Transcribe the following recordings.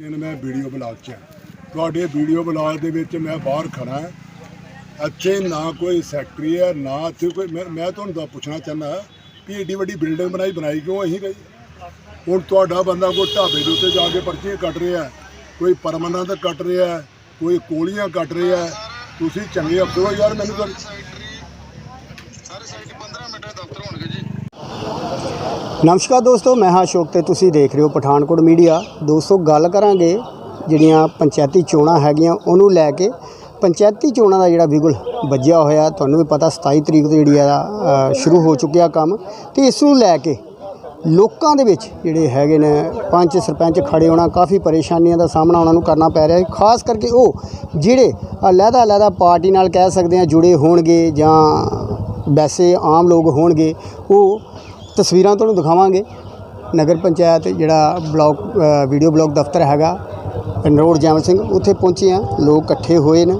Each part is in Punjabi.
ਦਿਨ ਮੈਂ ਵੀਡੀਓ ਬਲਾਗ 'ਚ ਹਾਂ ਤੁਹਾਡੇ ਵੀਡੀਓ ਬਲਾਗ ਦੇ ਵਿੱਚ ਮੈਂ ਬਾਹਰ ਖੜਾ ਹਾਂ। ਇੱਥੇ ਨਾ ਕੋਈ ਸੈਕਟਰੀ ਹੈ, ਨਾ ਇੱਥੇ ਕੋਈ ਮੈਂ ਮੈਂ ਤੁਹਾਨੂੰ ਤਾਂ ਪੁੱਛਣਾ ਚਾਹੁੰਦਾ ਵੀ ਏਡੀ ਵੱਡੀ ਬਿਲਡਿੰਗ ਬਣਾਈ ਬਣਾਈ ਕਿਉਂ ਅਸੀਂ ਗਈ ਹੁਣ ਤੁਹਾਡਾ ਬੰਦਾ ਕੋਈ ਢਾਬੇ ਦੇ ਉੱਤੇ ਜਾ ਕੇ ਪਰਚੀਆਂ ਕੱਟ ਰਿਹਾ ਕੋਈ ਪਰਮਨੈਂਟ ਕੱਟ ਰਿਹਾ ਕੋਈ ਕੋਲੀਆਂ ਕੱਟ ਰਿਹਾ ਤੁਸੀਂ ਚੰਗੇ ਅਫਸਰ ਹੋ ਯਾਰ, ਮੈਨੂੰ ਤਾਂ ਸਾਰੇ ਸਾਈਡ 15 ਮਿੰਟ ਦਾ ਦਫ਼ਤਰ ਹੋਣਗੇ ਜੀ ਨਮਸਕਾਰ ਦੋਸਤੋ, ਮੈਂ ਹਾਂ ਅਸ਼ੋਕ ਤੇ ਤੁਸੀਂ ਦੇਖ ਰਹੇ ਹੋ ਪਠਾਨਕੋਟ ਮੀਡੀਆ। ਦੋਸਤੋ, ਗੱਲ ਕਰਾਂਗੇ ਜਿਹੜੀਆਂ ਪੰਚਾਇਤੀ ਚੋਣਾਂ ਹੈਗੀਆਂ, ਉਹਨੂੰ ਲੈ ਕੇ। ਪੰਚਾਇਤੀ ਚੋਣਾਂ ਦਾ ਜਿਹੜਾ ਬਿਗੁਲ ਵੱਜਿਆ ਹੋਇਆ, ਤੁਹਾਨੂੰ ਵੀ ਪਤਾ 27 ਤਰੀਕ ਤੋਂ ਜਿਹੜੀ ਆ ਸ਼ੁਰੂ ਹੋ ਚੁੱਕਿਆ ਕੰਮ। ਤੇ ਇਸ ਨੂੰ ਲੈ ਕੇ ਲੋਕਾਂ ਦੇ ਵਿੱਚ ਜਿਹੜੇ ਹੈਗੇ ਨੇ, ਪੰਚ ਸਰਪੰਚ ਖੜੇ ਹੋਣਾ, ਕਾਫੀ ਪਰੇਸ਼ਾਨੀਆਂ ਦਾ ਸਾਹਮਣਾ ਉਹਨਾਂ ਨੂੰ ਕਰਨਾ ਪੈ ਰਿਹਾ ਹੈ। ਖਾਸ ਕਰਕੇ ਉਹ ਜਿਹੜੇ ਅਲੱਗਾ ਅਲੱਗਾ ਪਾਰਟੀ ਨਾਲ ਕਹਿ ਸਕਦੇ ਆ ਜੁੜੇ ਹੋਣਗੇ ਜਾਂ ਵੈਸੇ ਆਮ ਲੋਕ ਹੋਣਗੇ, ਉਹ ਤਸਵੀਰਾਂ ਤੁਹਾਨੂੰ ਦਿਖਾਵਾਂਗੇ। ਨਗਰ ਪੰਚਾਇਤ ਜਿਹੜਾ ਬਲਾਕ ਵੀਡੀਓ ਬਲਾਕ ਦਫ਼ਤਰ ਹੈਗਾ, ਪਿੰਡ ਰੋਡ ਜੈਮਲ ਸਿੰਘ, ਉੱਥੇ ਪਹੁੰਚੇ ਆ। ਲੋਕ ਇਕੱਠੇ ਹੋਏ ਨੇ।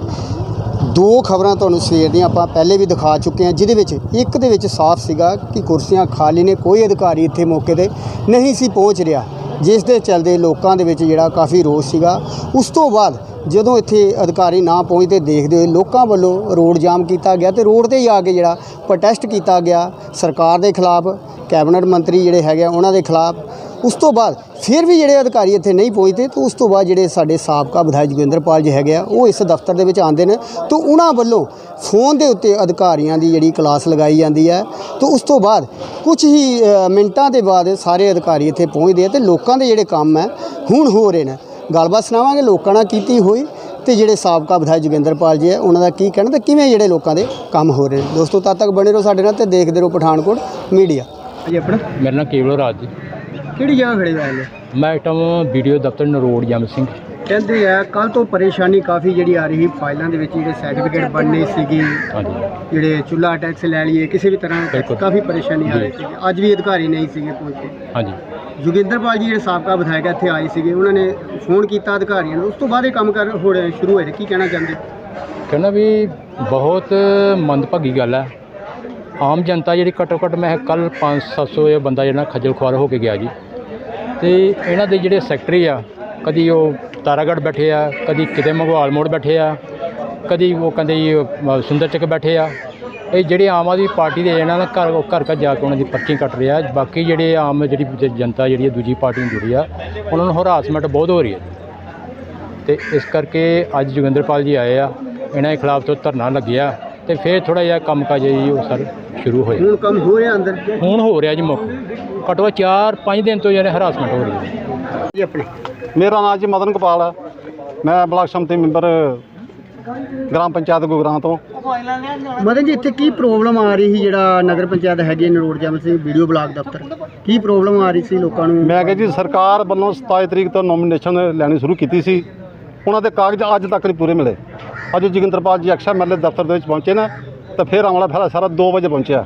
ਦੋ ਖਬਰਾਂ ਤੁਹਾਨੂੰ ਸਵੇਰ ਦੀਆਂ ਆਪਾਂ ਪਹਿਲੇ ਵੀ ਦਿਖਾ ਚੁੱਕੇ ਹਾਂ, ਜਿਹਦੇ ਵਿੱਚ ਇੱਕ ਦੇ ਵਿੱਚ ਸਾਫ਼ ਸੀਗਾ ਕਿ ਕੁਰਸੀਆਂ ਖਾਲੀ ਨੇ, ਕੋਈ ਅਧਿਕਾਰੀ ਇੱਥੇ ਮੌਕੇ ਤੇ ਨਹੀਂ ਸੀ ਪਹੁੰਚ ਰਿਹਾ, ਜਿਸ ਦੇ ਚਲਦੇ ਲੋਕਾਂ ਦੇ ਵਿੱਚ ਜਿਹੜਾ ਕਾਫੀ ਰੋਸ ਸੀਗਾ। ਉਸ ਤੋਂ ਬਾਅਦ ਜਦੋਂ ਇੱਥੇ ਅਧਿਕਾਰੀ ਨਾ ਪਹੁੰਚਦੇ ਦੇਖਦੇ ਹੋਏ ਲੋਕਾਂ ਵੱਲੋਂ ਰੋਡ ਜਾਮ ਕੀਤਾ ਗਿਆ ਤੇ ਰੋਡ ਤੇ ਹੀ ਆ ਕੇ ਜਿਹੜਾ ਪ੍ਰੋਟੈਸਟ ਕੀਤਾ ਗਿਆ ਸਰਕਾਰ ਦੇ ਖਿਲਾਫ, ਕੈਬਨਿਟ ਮੰਤਰੀ ਜਿਹੜੇ ਹੈਗੇ ਆ ਉਹਨਾਂ ਦੇ ਖਿਲਾਫ। ਉਸ ਤੋਂ ਬਾਅਦ ਫਿਰ ਵੀ ਜਿਹੜੇ ਅਧਿਕਾਰੀ ਇੱਥੇ ਨਹੀਂ ਪਹੁੰਚਦੇ ਤਾਂ ਉਸ ਤੋਂ ਬਾਅਦ ਜਿਹੜੇ ਸਾਡੇ ਸਾਬਕਾ ਵਿਧਾਇਕ ਜੋਗਿੰਦਰਪਾਲ ਜੀ ਹੈਗੇ ਆ, ਉਹ ਇਸ ਦਫ਼ਤਰ ਦੇ ਵਿੱਚ ਆਉਂਦੇ ਨੇ ਤਾਂ ਉਹਨਾਂ ਵੱਲੋਂ ਫੋਨ ਦੇ ਉੱਤੇ ਅਧਿਕਾਰੀਆਂ ਦੀ ਜਿਹੜੀ ਕਲਾਸ ਲਗਾਈ ਜਾਂਦੀ ਹੈ ਤਾਂ ਉਸ ਤੋਂ ਬਾਅਦ ਕੁਝ ਹੀ ਮਿੰਟਾਂ ਦੇ ਬਾਅਦ ਸਾਰੇ ਅਧਿਕਾਰੀ ਇੱਥੇ ਪਹੁੰਚਦੇ ਆ ਤੇ ਲੋਕਾਂ ਦੇ ਜਿਹੜੇ ਕੰਮ ਹੈ ਹੁਣ ਹੋ ਰਹੇ ਨੇ। ਗੱਲਬਾਤ ਸੁਣਾਵਾਂਗੇ ਲੋਕਾਂ ਨਾਲ ਕੀਤੀ ਹੋਈ ਤੇ ਜਿਹੜੇ ਸਾਬਕਾ ਵਿਧਾਇਕ ਜੋਗਿੰਦਰਪਾਲ ਜੀ ਹੈ ਉਹਨਾਂ ਦਾ ਕੀ ਕਹਿਣਾ ਤੇ ਕਿਵੇਂ ਜਿਹੜੇ ਲੋਕਾਂ ਦੇ ਕੰਮ ਹੋ ਰਹੇ ਨੇ। ਦੋਸਤੋ ਤਦ ਤੱਕ ਬਣੇ ਰਹੋ ਸਾਡੇ ਨਾਲ ਤੇ ਦੇਖਦੇ ਰਹੋ ਪਠਾਨਕੋਟ ਮੀਡੀਆ। ਜੀ ਆਪਣਾ? ਮੇਰਾ ਨਾਮ ਕੇਵਲ ਰਾਜ ਜੀ। ਕਿਹੜੀ ਜਗ੍ਹਾ ਖੜੇ ਹੋਏ ਨੇ ਮੈਂ ਇਟਮ ਵੀਡੀਓ ਦਫ਼ਤਰ ਨਰੋੜ ਜਮ ਸਿੰਘ। ਕਹਿੰਦੇ ਆ ਕੱਲ ਤੋਂ ਪਰੇਸ਼ਾਨੀ ਕਾਫੀ ਜਿਹੜੀ ਆ ਰਹੀ ਫਾਈਲਾਂ ਦੇ ਵਿੱਚ ਜਿਹੜੇ ਸਰਟੀਫਿਕੇਟ ਬਣਨੇ ਸੀਗੇ ਜਿਹੜੇ ਚੁੱਲਾ ਟੈਕਸ ਲੈ ਲਈਏ ਕਿਸੇ ਵੀ ਤਰ੍ਹਾਂ। ਕਾਫੀ ਪਰੇਸ਼ਾਨੀ ਆ ਰਹੀ ਸੀ ਅੱਜ ਵੀ ਅਧਿਕਾਰੀ ਨਹੀਂ ਸੀਗੇ ਪਹੁੰਚੇ। ਹਾਂਜੀ। ਜੋਗਿੰਦਰਪਾਲ ਜੀ ਜਿਹੜੇ ਸਾਬਕਾ ਵਿਧਾਇਕ ਇੱਥੇ ਆਏ ਸੀਗੇ, ਉਹਨਾਂ ਨੇ ਫੋਨ ਕੀਤਾ ਅਧਿਕਾਰੀਆਂ ਨੂੰ। ਉਸ ਤੋਂ ਬਾਅਦ ਇਹ ਕੰਮ ਕਰ ਹੋਣੇ ਸ਼ੁਰੂ ਹੋਏ ਕੀ ਕਹਿਣਾ ਚਾਹੁੰਦੇ? ਕਹਿੰਦਾ ਵੀ ਬਹੁਤ ਮੰਦਭਾਗੀ ਗੱਲ ਹੈ। ਆਮ ਜਨਤਾ ਜਿਹੜੀ ਘੱਟੋ ਘੱਟ ਮੈਂ ਕੱਲ 5-700 ਇਹ ਬੰਦਾ ਜਿਹੜਾ ਖੱਜਲ ਖੁਆਰ ਹੋ ਕੇ ਗਿਆ ਜੀ। ਤੇ ਇਹਨਾਂ ਦੇ ਜਿਹੜੇ ਸੈਕਟਰੀ ਆ, ਕਦੀ ਉਹ ਤਾਰਾਗੜ੍ਹ ਬੈਠੇ ਆ, ਕਦੀ ਕਿਤੇ ਮੰਗਵਾਲ ਮੋੜ ਬੈਠੇ ਆ, ਕਦੀ ਉਹ ਕਹਿੰਦੇ ਜੀ ਸੁੰਦਰ ਚੱਕ ਬੈਠੇ ਆ। ਇਹ ਜਿਹੜੇ ਆਮ ਆਦਮੀ ਪਾਰਟੀ ਦੇ ਇਹਨਾਂ ਨਾਲ ਘਰ ਘਰ ਘਰ ਜਾ ਕੇ ਉਹਨਾਂ ਦੀ ਪਰਚੀ ਕੱਟ ਰਿਹਾ। ਬਾਕੀ ਜਿਹੜੇ ਆਮ ਜਿਹੜੀ ਜ- ਜਨਤਾ ਜਿਹੜੀ ਹੈ ਦੂਜੀ ਪਾਰਟੀ ਨੂੰ ਜੁੜੀ ਆ ਉਹਨਾਂ ਨੂੰ ਹਰਾਸਮੈਂਟ ਬਹੁਤ ਹੋ ਰਹੀ ਹੈ। ਤੇ ਇਸ ਕਰਕੇ ਅੱਜ ਜੋਗਿੰਦਰਪਾਲ ਜੀ ਆਏ ਆ ਇਹਨਾਂ ਦੇ ਖਿਲਾਫ ਤੋਂ ਧਰਨਾ ਲੱਗਿਆ ਤੇ ਫਿਰ ਥੋੜਾ ਜਿਹਾ ਕੰਮ ਕਾਜ ਹੈ ਜੀ ਉਹ ਸਰ ਸ਼ੁਰੂ ਹੋਇਆ। ਹੁਣ ਕੰਮ ਹੋ ਰਿਹਾ ਅੰਦਰ? ਹੁਣ ਹੋ ਰਿਹਾ ਜੀ ਮੁੱਖ। ਘੱਟੋ ਘੱਟ 4-5 ਦਿਨ ਤੋਂ ਜਿਹੜੇ ਹਰਾਸਮੈਂਟ ਹੋ ਰਹੀ ਹੈ। ਜੀ ਆਪਣਾ। ਮੇਰਾ ਨਾਮ ਜੀ ਮਦਨ ਗੋਪਾਲ ਹੈ ਮੈਂ ਬਲਾਕ ਸੰਮਤੀ ਮੈਂਬਰ ਗ੍ਰਾਮ ਪੰਚਾਇਤ ਗੁਗਰਾਂ ਤੋਂ। ਮਦਨ ਜੀ ਇੱਥੇ ਕੀ ਪ੍ਰੋਬਲਮ ਆ ਰਹੀ ਸੀ ਜਿਹੜਾ ਨਗਰ ਪੰਚਾਇਤ ਹੈਗੀ ਹੈ ਨਰੋੜ ਜਮਲ ਸਿੰਘ ਵੀਡੀਓ ਬਲਾਕ ਦਫ਼ਤਰ? ਕੀ ਪ੍ਰੋਬਲਮ ਆ ਰਹੀ ਸੀ ਲੋਕਾਂ ਨੂੰ? ਮੈਂ ਕਿਹਾ ਜੀ ਸਰਕਾਰ ਵੱਲੋਂ 27 ਤਰੀਕ ਤੋਂ ਨੋਮੀਨੇਸ਼ਨ ਲੈਣੀ ਸ਼ੁਰੂ ਕੀਤੀ ਸੀ। ਉਹਨਾਂ ਦੇ ਕਾਗਜ਼ ਅੱਜ ਤੱਕ ਨਹੀਂ ਪੂਰੇ ਮਿਲੇ। ਅੱਜ ਜੋਗਿੰਦਰਪਾਲ ਜੀ ਐਕਸ਼ਨ ਐਮਐਲਏ ਦਫ਼ਤਰ ਦੇ ਵਿੱਚ ਪਹੁੰਚੇ ਨੇ ਤਾਂ ਫਿਰ ਆਉਣ ਵਾਲਾ ਫੈਸਲਾ ਸਾਰਾ 2 ਵਜੇ ਪਹੁੰਚਿਆ।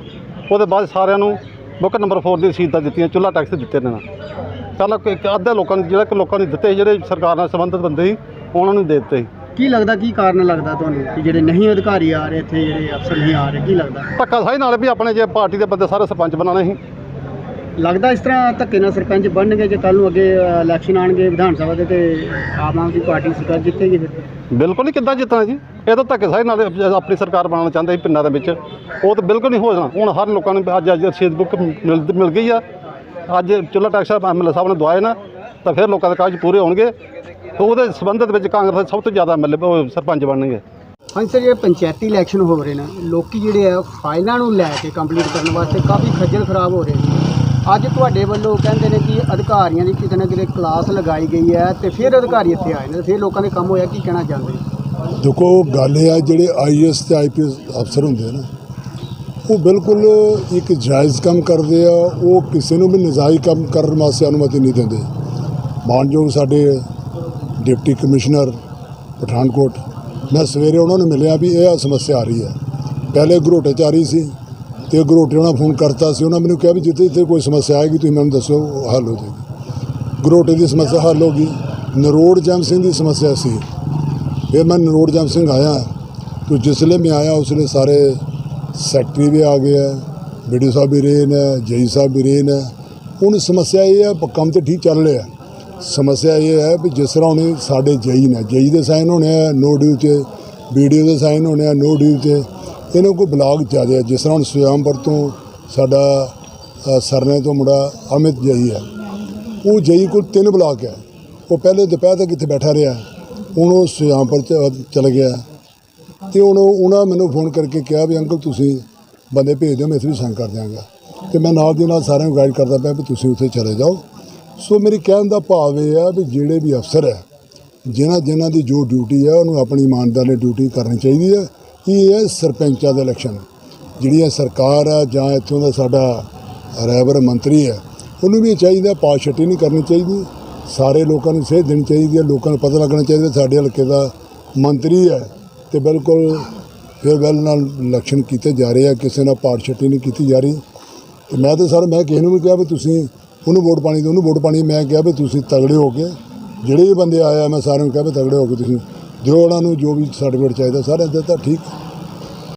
ਉਹਦੇ ਬਾਅਦ ਸਾਰਿਆਂ ਨੂੰ ਬੁੱਕ ਨੰਬਰ 4 ਦੀ ਰਸੀਦਾਂ ਦਿੱਤੀਆਂ ਚੁੱਲਾ ਟੈਕਸ ਦਿੱਤੇ ਨੇ ਨਾ। ਪਹਿਲਾਂ ਅੱਧੇ ਲੋਕਾਂ ਨੂੰ ਜਿਹੜਾ ਕਿ ਲੋਕਾਂ ਨੂੰ ਦਿੱਤੇ ਜਿਹੜੇ ਸਰਕਾਰ ਨਾਲ ਸੰਬੰਧਿਤ ਬੰਦੇ ਸੀ ਉਹਨਾਂ ਨੂੰ ਦੇ ਦਿੱਤੇ ਸੀ। ਕੀ ਲੱਗਦਾ ਕੀ ਕਾਰਨ ਲੱਗਦਾ ਤੁਹਾਨੂੰ ਕਿ ਜਿਹੜੇ ਨਹੀਂ ਅਧਿਕਾਰੀ ਆ ਰਹੇ ਇੱਥੇ ਜਿਹੜੇ ਅਫਸਰ ਨਹੀਂ ਆ ਰਹੇ ਕੀ ਲੱਗਦਾ? ਧੱਕਾ ਸਾਈ ਨਾਲ ਵੀ ਆਪਣੇ ਜੇ ਪਾਰਟੀ ਦੇ ਬੰਦੇ ਸਾਰੇ ਸਰਪੰਚ ਬਣਾਉਣੇ ਸੀ। ਲੱਗਦਾ ਇਸ ਤਰ੍ਹਾਂ ਧੱਕੇ ਨਾਲ ਸਰਪੰਚ ਬਣਨਗੇ ਜੇ ਕੱਲ ਨੂੰ ਅੱਗੇ ਇਲੈਕਸ਼ਨ ਆਣਗੇ ਵਿਧਾਨ ਸਭਾ ਦੇ ਤੇ ਆਮ ਆਦਮੀ ਪਾਰਟੀ ਸਰਕਾਰ ਜਿੱਤੇਗੀ ਫਿਰ। ਬਿਲਕੁਲ ਨਹੀਂ ਕਿੱਦਾਂ ਜਿੱਤਣਾ ਜੀ? ਇਹ ਤਾਂ ਧੱਕੇ ਸਾਰੇ ਨਾਲ ਆਪਣੀ ਸਰਕਾਰ ਬਣਾਉਣਾ ਚਾਹੁੰਦੇ ਸੀ ਪਿੰਡਾਂ ਦੇ ਵਿੱਚ ਉਹ ਤਾਂ ਬਿਲਕੁਲ ਨਹੀਂ ਹੋ ਜਾਣਾ। ਹੁਣ ਹਰ ਲੋਕਾਂ ਨੂੰ ਅੱਜ ਅੱਜ ਰਸੀਦ ਬੁੱਕ ਮਿਲ ਮਿਲ ਗਈ ਆ। ਅੱਜ ਚੁੱਲਾ ਟੈਕਸ ਐਮਐਲਏ ਸਾਹਿਬ ਨੇ ਦਵਾਏ ਨਾ ਤਾਂ ਫਿਰ ਲੋਕਾਂ ਦੇ ਕਾਗਜ਼ ਪੂਰੇ ਹੋਣਗੇ ਤੇ ਉਹਦੇ ਸੰਬੰਧਿਤ ਵਿੱਚ ਕਾਂਗਰਸ ਦੇ ਸਭ ਤੋਂ ਜ਼ਿਆਦਾ ਉਹ ਸਰਪੰਚ ਬਣਨਗੇ। ਹਾਂਜੀ ਸਰ ਜਿਹੜੇ ਪੰਚਾਇਤੀ ਇਲੈਕਸ਼ਨ ਹੋ ਰਹੇ ਨੇ। ਲੋਕੀ ਜਿਹੜੇ ਆ ਫਾਈਲਾਂ ਨੂੰ ਲੈ ਕੇ ਕੰਪਲੀਟ ਕਰਨ ਵਾਸਤੇ ਕਾਫੀ ਖੱਜਲ ਖਰਾਬ ਹੋ ਰਹੇ ਨੇ। ਅੱਜ ਤੁਹਾਡੇ ਵੱਲੋਂ ਕਹਿੰਦੇ ਨੇ ਕਿ ਅਧਿਕਾਰੀਆਂ ਦੀ ਕਿਤੇ ਨਾ ਕਿਤੇ ਕਲਾਸ ਲਗਾਈ ਗਈ ਹੈ ਤੇ ਫਿਰ ਅਧਿਕਾਰੀ ਇੱਥੇ ਆਏ ਨੇ ਤੇ ਫਿਰ ਲੋਕਾਂ ਦੇ ਕੰਮ ਹੋਇਆ ਕੀ ਕਹਿਣਾ ਚਾਹੁੰਦੇ ਦੇਖੋ ਗੱਲ ਇਹ ਆ ਜਿਹੜੇ ਆਈਐਸ ਤੇ ਆਈਪੀਐਸ ਅਫਸਰ ਹੁੰਦੇ ਨਾ ਉਹ ਬਿਲਕੁਲ ਇੱਕ ਜਾਇਜ਼ ਕੰਮ ਕਰਦੇ ਆ ਉਹ ਕਿਸੇ ਨੂੰ ਵੀ ਨਜਾਇਜ਼ ਕੰਮ ਕਰਨ ਵਾਸਤੇ ਅਨੁਮਤੀ ਨਹੀਂ ਦਿੰਦੇ। ਮਾਨਯੋਗ ਸਾਡੇ ਡਿਪਟੀ ਕਮਿਸ਼ਨਰ, ਪਠਾਨਕੋਟ, ਮੈਂ ਸਵੇਰੇ ਉਹਨਾਂ ਨੂੰ ਮਿਲਿਆ ਵੀ ਇਹ ਸਮੱਸਿਆ ਆ ਰਹੀ ਹੈ। ਪਹਿਲੇ ਘਰੋਟੇ ਚ ਆ ਰਹੀ ਸੀ ਤੇ ਘਰੋਟੇ ਉਹਨਾਂ ਫੋਨ ਕਰਤਾ ਸੀ। ਉਹਨਾਂ ਮੈਨੂੰ ਕਿਹਾ ਵੀ ਜਿੱਥੇ ਜਿੱਥੇ ਕੋਈ ਸਮੱਸਿਆ ਆਏਗੀ ਤੁਸੀਂ ਮੈਨੂੰ ਦੱਸੋ ਹੱਲ ਹੋ ਜਾਏਗੀ। ਘਰੋਟੇ ਦੀ ਸਮੱਸਿਆ ਹੱਲ ਹੋ ਗਈ। ਨਰੋੜ ਜਮ ਸਿੰਘ ਦੀ ਸਮੱਸਿਆ ਸੀ। ਫਿਰ ਮੈਂ ਨਰੋੜ ਜਮ ਸਿੰਘ ਆਇਆ। ਤੋ ਜਿਸਲੇ ਮੈਂ ਆਇਆ ਉਸਲੇ ਸਾਰੇ ਸੈਕਟਰੀ ਵੀ ਆ ਗਏ ਆ। ਵੀਡੀਓ ਸਾਹਿਬ ਵੀ ਰਹੇ ਨੇ, ਜਈ ਸਾਹਿਬ ਵੀ ਰਹੇ ਨੇ। ਹੁਣ ਸਮੱਸਿਆ ਇਹ ਹੈ, ਕੰਮ ਤੇ ਠੀਕ ਚੱਲ ਰਿਹਾ। ਸਮੱਸਿਆ ਇਹ ਹੈ ਵੀ ਜਿਸ ਤਰ੍ਹਾਂ ਹੁਣ ਸਾਡੇ ਜਈ ਨੇ, ਜਈ ਦੇ ਸਾਈਨ ਹੋਣੇ ਆ ਨੋ ਡਿਊ ਤੇ ਵੀਡੀਓ ਦੇ ਸਾਈਨ ਹੋਣੇ ਆ ਨੋ ਡਿਊ ਤੇ ਇਹਨਾਂ ਕੋਲ ਬਲਾਕ ਜ਼ਿਆਦਾ ਹੈ। ਜਿਸ ਤਰ੍ਹਾਂ ਹੁਣ ਸੁਜਾਮਪੁਰ ਤੋਂ ਸਾਡਾ ਸਰਨੇ ਤੋਂ ਮੁੰਡਾ ਅਮਿਤ ਜਈ ਹੈ। ਉਹ ਜਈ ਕੋਲ ਤਿੰਨ ਬਲਾਕ ਹੈ। ਉਹ ਪਹਿਲੇ ਦੁਪਹਿਰ ਤੱਕ ਇੱਥੇ ਬੈਠਾ ਰਿਹਾ। ਹੁਣ ਉਹ ਸੁਜਾਮਪੁਰ ਚ ਚਲ ਗਿਆ। ਤੇ ਹੁਣ ਉਹਨਾਂ ਮੈਨੂੰ ਫੋਨ ਕਰਕੇ ਕਿਹਾ ਵੀ ਅੰਕਲ ਤੁਸੀਂ ਬੰਦੇ ਭੇਜ ਦਿਓ, ਮੈਂ ਇੱਥੇ ਵੀ ਸੰਗ ਕਰ ਦਿਆਂਗਾ। ਤੇ ਮੈਂ ਨਾਲ ਦੀ ਨਾਲ ਸਾਰਿਆਂ ਨੂੰ ਗਾਈਡ ਕਰਦਾ ਪਿਆ ਵੀ ਤੁਸੀਂ ਉੱਥੇ ਚਲੇ ਜਾਓ। ਸੋ ਮੇਰੀ ਕਹਿਣ ਦਾ ਭਾਵ ਇਹ ਆ ਵੀ ਜਿਹੜੇ ਵੀ ਅਫਸਰ ਹੈ, ਜਿਨ੍ਹਾਂ ਜਿਨ੍ਹਾਂ ਦੀ ਜੋ ਡਿਊਟੀ ਹੈ ਉਹਨੂੰ ਆਪਣੀ ਇਮਾਨਦਾਰੀ ਨਾਲ ਡਿਊਟੀ ਕਰਨੀ ਚਾਹੀਦੀ ਹੈ ਇਹ ਹੈ ਸਰਪੰਚਾਂ ਦੇ ਇਲੈਕਸ਼ਨ। ਜਿਹੜੀਆਂ ਸਰਕਾਰ ਆ ਜਾਂ ਇੱਥੋਂ ਦਾ ਸਾਡਾ ਰੈਬਰ ਮੰਤਰੀ ਹੈ, ਉਹਨੂੰ ਵੀ ਇਹ ਚਾਹੀਦਾ ਪਾਸ਼ਟੀ ਨਹੀਂ ਕਰਨੀ ਚਾਹੀਦੀ। ਸਾਰੇ ਲੋਕਾਂ ਨੂੰ ਸੇਧ ਦੇਣੀ ਚਾਹੀਦੀ ਹੈ ਲੋਕਾਂ ਨੂੰ ਪਤਾ ਲੱਗਣਾ ਚਾਹੀਦਾ ਸਾਡੇ ਹਲਕੇ ਦਾ ਮੰਤਰੀ ਹੈ ਤੇ ਬਿਲਕੁਲ ਫਿਰ ਵੈਲ ਨਾਲ ਇਲੈਕਸ਼ਨ ਕੀਤੇ ਜਾ ਰਹੇ ਆ, ਕਿਸੇ ਨਾਲ ਪਾਸ਼ਟੀ ਨਹੀਂ ਕੀਤੀ ਜਾ ਰਹੀ। ਤੇ ਮੈਂ ਤਾਂ ਸਰ, ਮੈਂ ਕਿਸੇ ਨੂੰ ਵੀ ਕਿਹਾ ਵੀ ਤੁਸੀਂ ਉਹਨੂੰ ਵੋਟ ਪਾਣੀ ਤੇ ਉਹਨੂੰ ਵੋਟ ਪਾਣੀ ਮੈਂ ਕਿਹਾ ਵੀ ਤੁਸੀਂ ਤਗੜੇ ਹੋ ਕੇ, ਜਿਹੜੇ ਵੀ ਬੰਦੇ ਆਏ ਆ, ਮੈਂ ਸਾਰਿਆਂ ਨੂੰ ਕਿਹਾ ਵੀ ਤਗੜੇ ਹੋ ਕੇ ਤੁਸੀਂ। ਦਿਓ ਉਹਨਾਂ ਨੂੰ ਜੋ ਵੀ ਸਰਟੀਫਿਕੇਟ ਚਾਹੀਦਾ, ਸਾਰਿਆਂ ਦਾ ਤਾਂ ਠੀਕ।